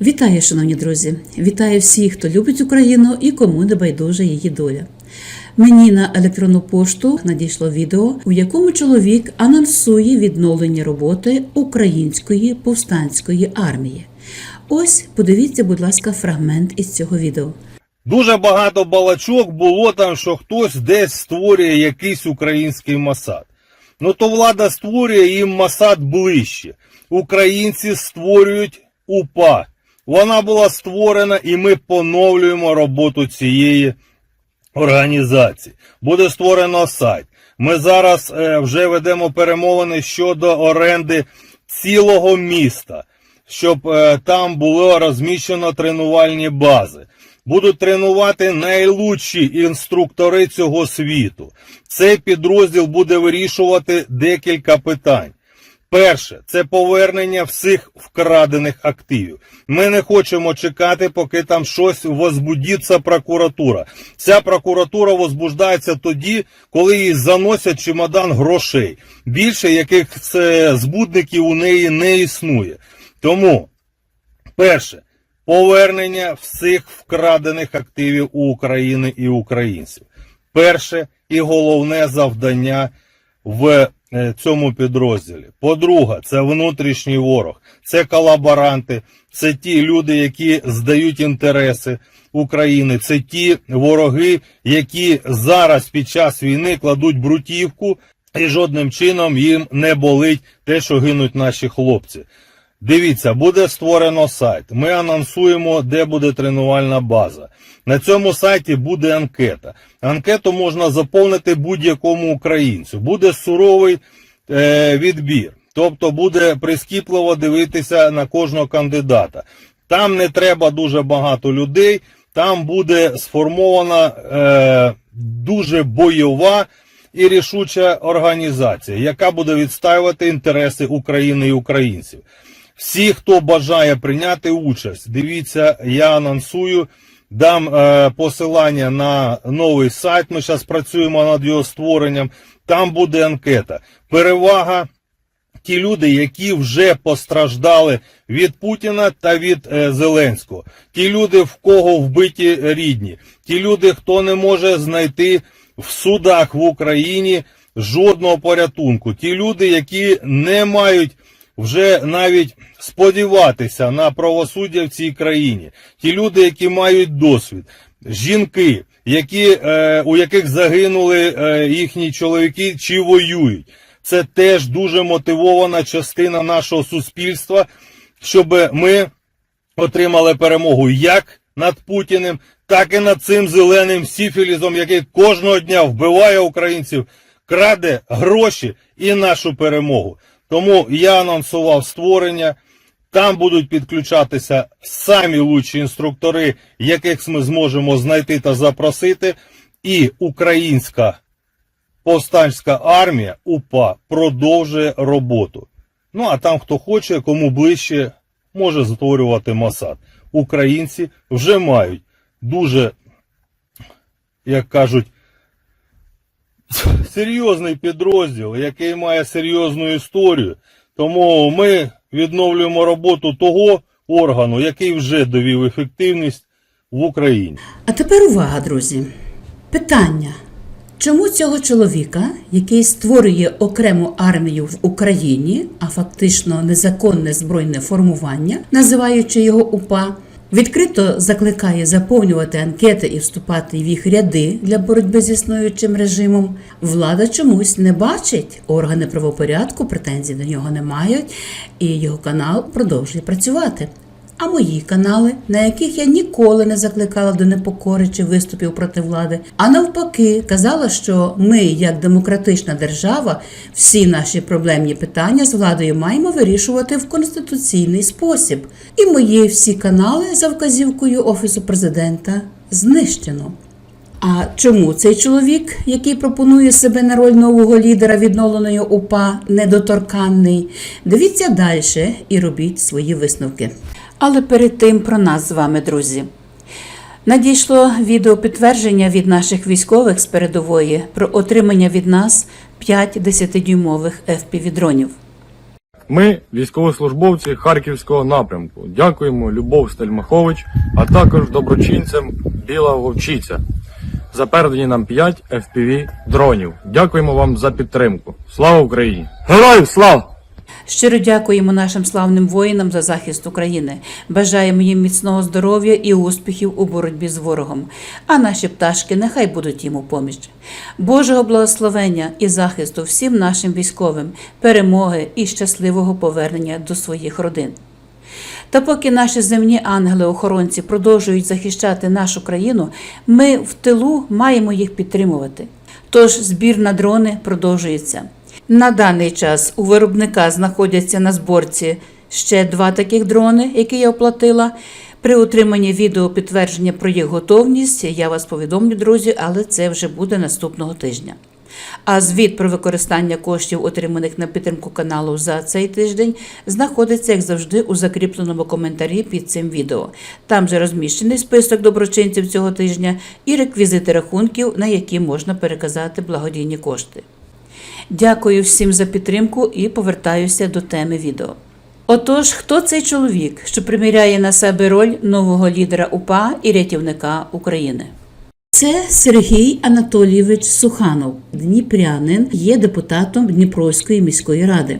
Вітаю, шановні друзі! Вітаю всіх, хто любить Україну і кому не байдужа її доля. Мені на електронну пошту надійшло відео, у якому чоловік анонсує відновлення роботи української повстанської армії. Ось подивіться, будь ласка, фрагмент із цього відео. Дуже багато балачок було там, що хтось десь створює якийсь український масад. Ну то влада створює їм масад ближче. Українці створюють УПА. Вона була створена, і ми поновлюємо роботу цієї організації. Буде створено сайт. Ми зараз е, вже ведемо перемовини щодо оренди цілого міста, щоб е, там було розміщено тренувальні бази. Будуть тренувати найлучші інструктори цього світу. Цей підрозділ буде вирішувати декілька питань. Перше, це повернення всіх вкрадених активів. Ми не хочемо чекати, поки там щось возбудиться прокуратура. Ця прокуратура возбуждається тоді, коли їй заносять чемодан грошей. Більше яких це збудників у неї не існує. Тому, перше, повернення всіх вкрадених активів у України і українців. Перше і головне завдання в е, цьому підрозділі. По-друге, це внутрішній ворог, це колаборанти, це ті люди, які здають інтереси України, це ті вороги, які зараз під час війни кладуть брутівку, і жодним чином їм не болить те, що гинуть наші хлопці. Дивіться, буде створено сайт. Ми анонсуємо, де буде тренувальна база. На цьому сайті буде анкета. Анкету можна заповнити будь-якому українцю. Буде суровий е, відбір. Тобто буде прискіпливо дивитися на кожного кандидата. Там не треба дуже багато людей, там буде сформована е, дуже бойова і рішуча організація, яка буде відстаювати інтереси України і українців. Всі, хто бажає прийняти участь, дивіться, я анонсую, дам е, посилання на новий сайт. Ми зараз працюємо над його створенням. Там буде анкета. Перевага ті люди, які вже постраждали від Путіна та від е, Зеленського. Ті люди, в кого вбиті рідні, ті люди, хто не може знайти в судах в Україні жодного порятунку. Ті люди, які не мають вже навіть сподіватися на правосуддя в цій країні. Ті люди, які мають досвід, жінки, які, е, у яких загинули е, їхні чоловіки чи воюють. Це теж дуже мотивована частина нашого суспільства, щоб ми отримали перемогу як над Путіним, так і над цим зеленим сіфілізом, який кожного дня вбиває українців, краде гроші і нашу перемогу. Тому я анонсував створення. Там будуть підключатися самі лучші інструктори, яких ми зможемо знайти та запросити. І українська повстанська армія УПА продовжує роботу. Ну а там, хто хоче, кому ближче, може створювати Масад. Українці вже мають дуже, як кажуть, серйозний підрозділ, який має серйозну історію. Тому ми відновлюємо роботу того органу, який вже довів ефективність в Україні. А тепер увага, друзі. Питання. Чому цього чоловіка, який створює окрему армію в Україні, а фактично незаконне збройне формування, називаючи його УПА, відкрито закликає заповнювати анкети і вступати в їх ряди для боротьби з існуючим режимом, влада чомусь не бачить, органи правопорядку претензій до нього не мають, і його канал продовжує працювати. А мої канали, на яких я ніколи не закликала до непокори чи виступів проти влади, а навпаки, казала, що ми, як демократична держава, всі наші проблемні питання з владою маємо вирішувати в конституційний спосіб. І мої всі канали за вказівкою Офісу президента знищено. А чому цей чоловік, який пропонує себе на роль нового лідера відновленої УПА, недоторканний? Дивіться далі і робіть свої висновки. Але перед тим про нас з вами, друзі. Надійшло відео підтвердження від наших військових з передової про отримання від нас 5 10-дюймових FPV-дронів. Ми, військовослужбовці Харківського напрямку, дякуємо Любов Стельмахович, а також доброчинцям Біла Вовчиця за передані нам 5 FPV дронів. Дякуємо вам за підтримку. Слава Україні! Героям слава! Щиро дякуємо нашим славним воїнам за захист України. Бажаємо їм міцного здоров'я і успіхів у боротьбі з ворогом. А наші пташки нехай будуть їм у поміч. Божого благословення і захисту всім нашим військовим, перемоги і щасливого повернення до своїх родин. Та поки наші земні ангели-охоронці продовжують захищати нашу країну, ми в тилу маємо їх підтримувати. Тож збір на дрони продовжується. На даний час у виробника знаходяться на зборці ще два таких дрони, які я оплатила. При отриманні відео підтвердження про їх готовність я вас повідомлю, друзі, але це вже буде наступного тижня. А звіт про використання коштів, отриманих на підтримку каналу за цей тиждень, знаходиться, як завжди, у закріпленому коментарі під цим відео. Там же розміщений список доброчинців цього тижня і реквізити рахунків, на які можна переказати благодійні кошти. Дякую всім за підтримку і повертаюся до теми відео. Отож, хто цей чоловік, що приміряє на себе роль нового лідера УПА і рятівника України? Це Сергій Анатолійович Суханов, дніпрянин, є депутатом Дніпровської міської ради.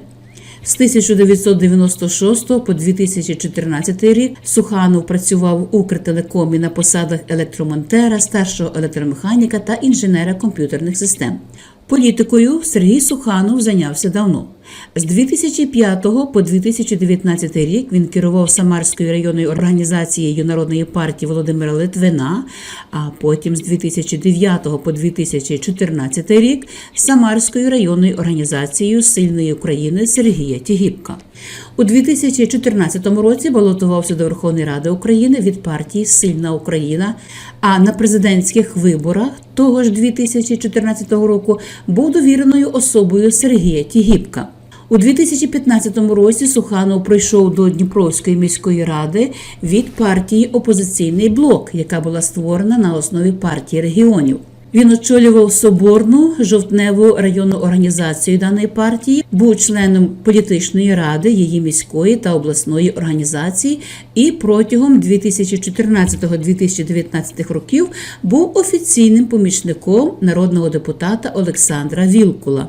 З 1996 по 2014 рік Суханов працював в Укртелекомі на посадах електромонтера, старшого електромеханіка та інженера комп'ютерних систем. Політикою Сергій Суханов зайнявся давно. З 2005 по 2019 рік він керував Самарською районною організацією Народної партії Володимира Литвина, а потім з 2009 по 2014 рік Самарською районною організацією Сильної України Сергія Тігіпка. У 2014 році балотувався до Верховної Ради України від партії Сильна Україна. А на президентських виборах того ж 2014 року був довіреною особою Сергія Тігіпка. У 2015 році Суханов прийшов до Дніпровської міської ради від партії Опозиційний блок, яка була створена на основі партії регіонів. Він очолював соборну жовтневу районну організацію даної партії, був членом політичної ради її міської та обласної організації, і протягом 2014-2019 років був офіційним помічником народного депутата Олександра Вілкула.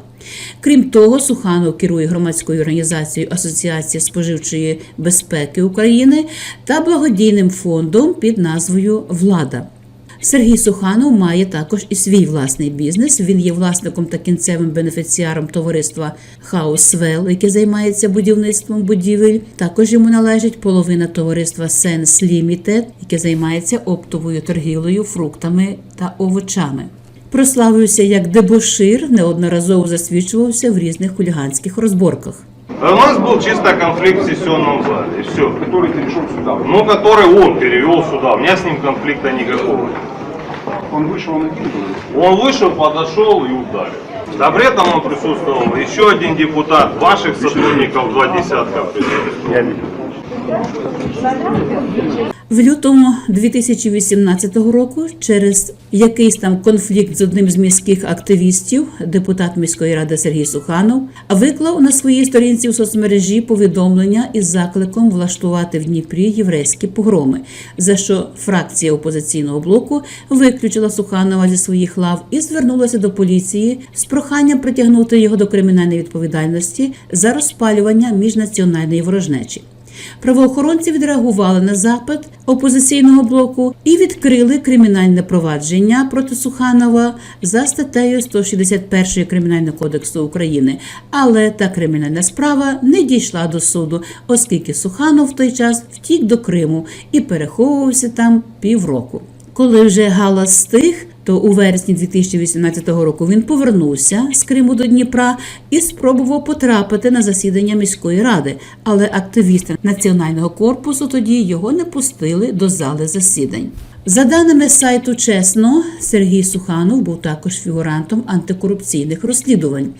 Крім того, Суханов керує громадською організацією Асоціація споживчої безпеки України та благодійним фондом під назвою Влада. Сергій Суханов має також і свій власний бізнес. Він є власником та кінцевим бенефіціаром товариства Хаусвел, яке займається будівництвом будівель. Також йому належить половина товариства Sense Limited, яке займається оптовою торгівлею фруктами та овочами. Прославився як дебошир, неодноразово засвідчувався в різних хуліганських розборках. У нас был чисто конфликт в сессионном зале, и все. который перешел сюда. Ну, который он перевел сюда. У меня с ним конфликта никакого. Он вышел на видео. Он вышел, подошел и ударил. Да при этом он присутствовал еще один депутат, ваших сотрудников два десятка присутствовал. Я видел. В лютому 2018 року, через якийсь там конфлікт з одним з міських активістів, депутат міської ради Сергій Суханов виклав на своїй сторінці в соцмережі повідомлення із закликом влаштувати в Дніпрі єврейські погроми, за що фракція опозиційного блоку виключила Суханова зі своїх лав і звернулася до поліції з проханням притягнути його до кримінальної відповідальності за розпалювання міжнаціональної ворожнечі. Правоохоронці відреагували на запит опозиційного блоку і відкрили кримінальне провадження проти Суханова за статтею 161 Кримінального кодексу України. Але та кримінальна справа не дійшла до суду, оскільки Суханов в той час втік до Криму і переховувався там півроку. Коли вже галас стих, то у вересні 2018 року він повернувся з Криму до Дніпра і спробував потрапити на засідання міської ради, але активісти національного корпусу тоді його не пустили до зали засідань. За даними сайту Чесно, Сергій Суханов був також фігурантом антикорупційних розслідувань.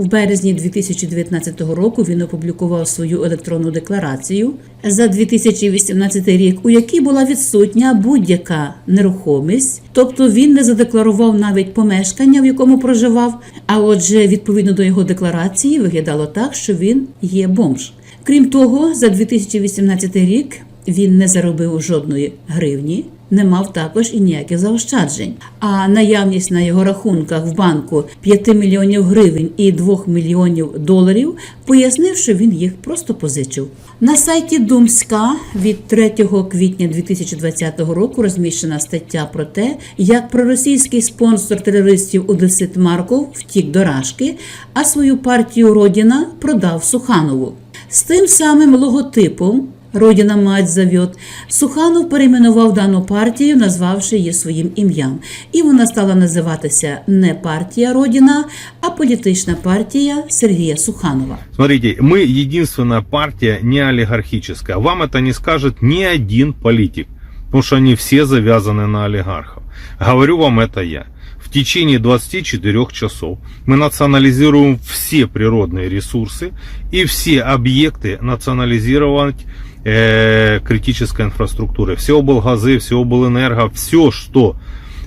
В березні 2019 року він опублікував свою електронну декларацію за 2018 рік, у якій була відсутня будь-яка нерухомість, тобто він не задекларував навіть помешкання, в якому проживав. А отже, відповідно до його декларації, виглядало так, що він є бомж. Крім того, за 2018 рік він не заробив жодної гривні, не мав також і ніяких заощаджень. А наявність на його рахунках в банку 5 мільйонів гривень і 2 мільйонів доларів пояснив, що він їх просто позичив. На сайті Думська від 3 квітня 2020 року розміщена стаття про те, як проросійський спонсор терористів Одесит Марков втік до Рашки, а свою партію Родіна продав Суханову. З тим самим логотипом Родіна мать завьот. Суханов перейменував дану партію, назвавши її своїм ім'ям. І вона стала називатися не партія Родіна, а політична партія Сергія Суханова. Смотрите, мы единственная партия не олигархическая. Вам это не скажет ни один политик, потому что они все завязаны на олигархов. Говорю вам это я. В течение 24 часов мы национализируем все природные ресурсы и все объекты национализировать э, критической инфраструктуры. Все облгазы, все облэнерго, все, что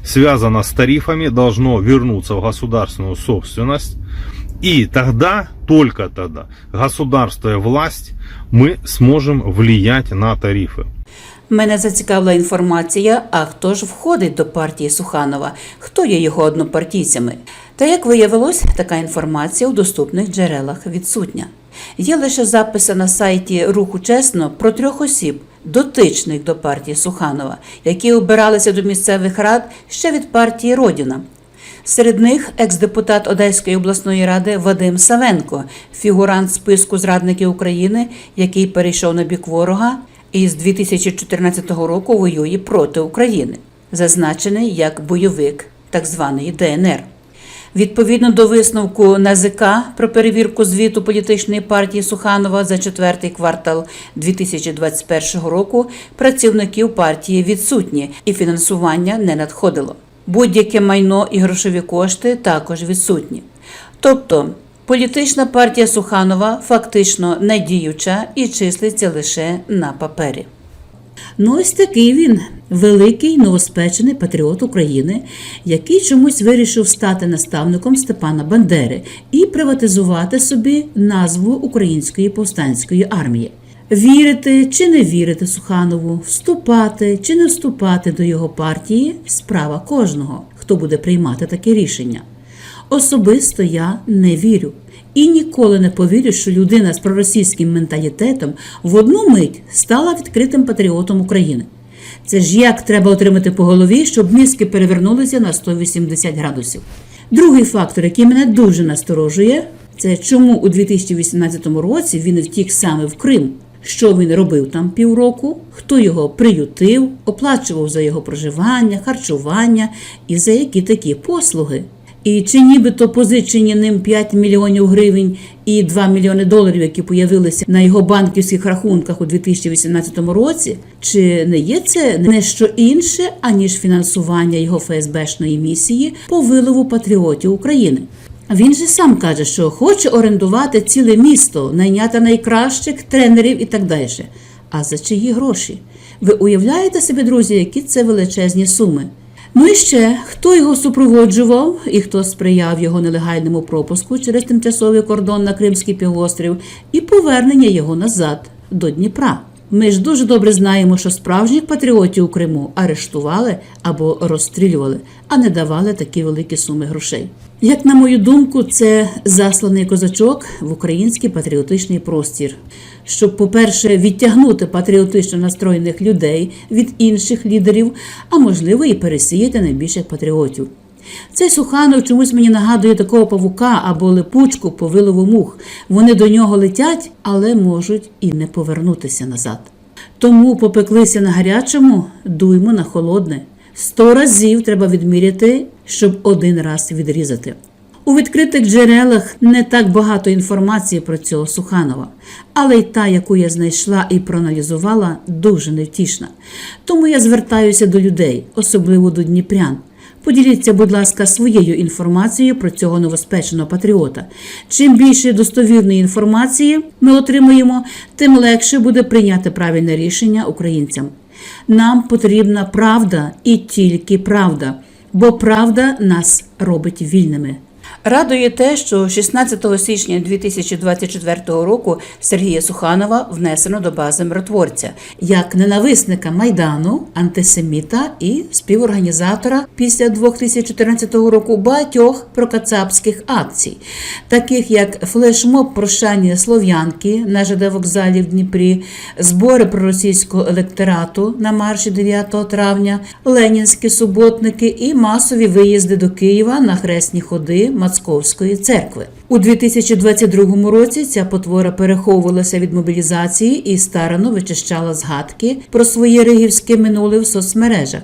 связано с тарифами, должно вернуться в государственную собственность. И тогда, только тогда, государство и власть, мы сможем влиять на тарифы. Мене зацікавила інформація, а хто ж входить до партії Суханова, хто є його однопартійцями. Та як виявилось, така інформація у доступних джерелах відсутня. Є лише записи на сайті Руху Чесно про трьох осіб, дотичних до партії Суханова, які обиралися до місцевих рад ще від партії Родіна. Серед них екс-депутат Одеської обласної ради Вадим Савенко, фігурант списку зрадників України, який перейшов на бік ворога і з 2014 року воює проти України, зазначений як бойовик так званої ДНР. Відповідно до висновку НАЗК про перевірку звіту політичної партії Суханова за четвертий квартал 2021 року працівників партії відсутні і фінансування не надходило. Будь-яке майно і грошові кошти також відсутні. Тобто політична партія Суханова фактично не діюча і числиться лише на папері. Ну, ось такий він великий новоспечений патріот України, який чомусь вирішив стати наставником Степана Бандери і приватизувати собі назву Української повстанської армії. Вірити чи не вірити Суханову, вступати чи не вступати до його партії справа кожного, хто буде приймати таке рішення. Особисто я не вірю. І ніколи не повірю, що людина з проросійським менталітетом в одну мить стала відкритим патріотом України. Це ж як треба отримати по голові, щоб мізки перевернулися на 180 градусів. Другий фактор, який мене дуже насторожує, це чому у 2018 році він втік саме в Крим. Що він робив там півроку, хто його приютив, оплачував за його проживання, харчування і за які такі послуги. І чи нібито позичені ним 5 мільйонів гривень і 2 мільйони доларів, які появилися на його банківських рахунках у 2018 році, чи не є це не що інше, аніж фінансування його ФСБшної місії по вилову патріотів України? Він же сам каже, що хоче орендувати ціле місто, найняти найкращих тренерів і так далі. А за чиї гроші? Ви уявляєте собі, друзі, які це величезні суми? Ну і ще хто його супроводжував і хто сприяв його нелегальному пропуску через тимчасовий кордон на Кримський півострів і повернення його назад до Дніпра. Ми ж дуже добре знаємо, що справжніх патріотів у Криму арештували або розстрілювали, а не давали такі великі суми грошей. Як на мою думку, це засланий козачок в український патріотичний простір, щоб, по-перше, відтягнути патріотично настроєних людей від інших лідерів, а можливо і пересіяти найбільших патріотів. Цей Суханов чомусь мені нагадує такого павука або липучку по вилову мух. Вони до нього летять, але можуть і не повернутися назад. Тому попеклися на гарячому, дуймо на холодне. Сто разів треба відміряти, щоб один раз відрізати. У відкритих джерелах не так багато інформації про цього Суханова, але й та, яку я знайшла і проаналізувала, дуже невтішна. Тому я звертаюся до людей, особливо до дніпрян. Поділіться, будь ласка, своєю інформацією про цього новоспеченого патріота. Чим більше достовірної інформації ми отримуємо, тим легше буде прийняти правильне рішення українцям. Нам потрібна правда і тільки правда, бо правда нас робить вільними. Радує те, що 16 січня 2024 року Сергія Суханова внесено до бази миротворця як ненависника майдану, антисеміта і співорганізатора після 2014 року багатьох прокацапських акцій, таких як флешмоб прощання слов'янки на ЖД вокзалі в Дніпрі, збори проросійського електорату на марші 9 травня, ленінські суботники і масові виїзди до Києва на хресні ходи Московської церкви. У 2022 році ця потвора переховувалася від мобілізації і старано вичищала згадки про своє ригівське минуле в соцмережах.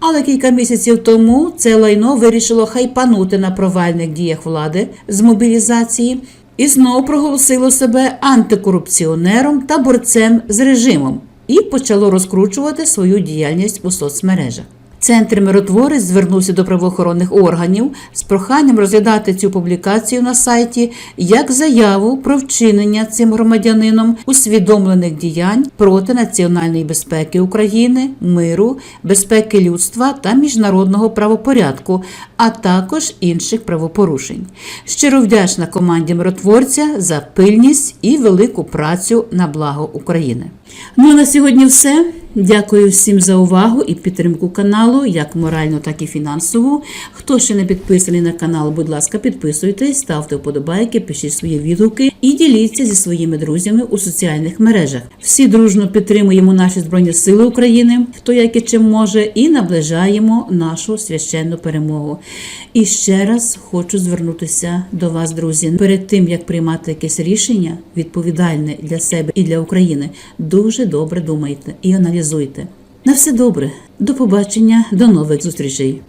Але кілька місяців тому це лайно вирішило хайпанути на провальних діях влади з мобілізації і знову проголосило себе антикорупціонером та борцем з режимом і почало розкручувати свою діяльність у соцмережах. Центр миротворець звернувся до правоохоронних органів з проханням розглядати цю публікацію на сайті як заяву про вчинення цим громадянином усвідомлених діянь проти національної безпеки України, миру, безпеки людства та міжнародного правопорядку, а також інших правопорушень. Щиро вдячна команді миротворця за пильність і велику працю на благо України. Ну а на сьогодні все. Дякую всім за увагу і підтримку каналу, як морально, так і фінансову. Хто ще не підписаний на канал, будь ласка, підписуйтесь, ставте вподобайки, пишіть свої відгуки і діліться зі своїми друзями у соціальних мережах. Всі дружно підтримуємо наші збройні сили України, хто як і чим може, і наближаємо нашу священну перемогу. І ще раз хочу звернутися до вас, друзі. Перед тим як приймати якесь рішення відповідальне для себе і для України, дуже добре думайте і аналізуйте. На все добре, до побачення, до нових зустрічей.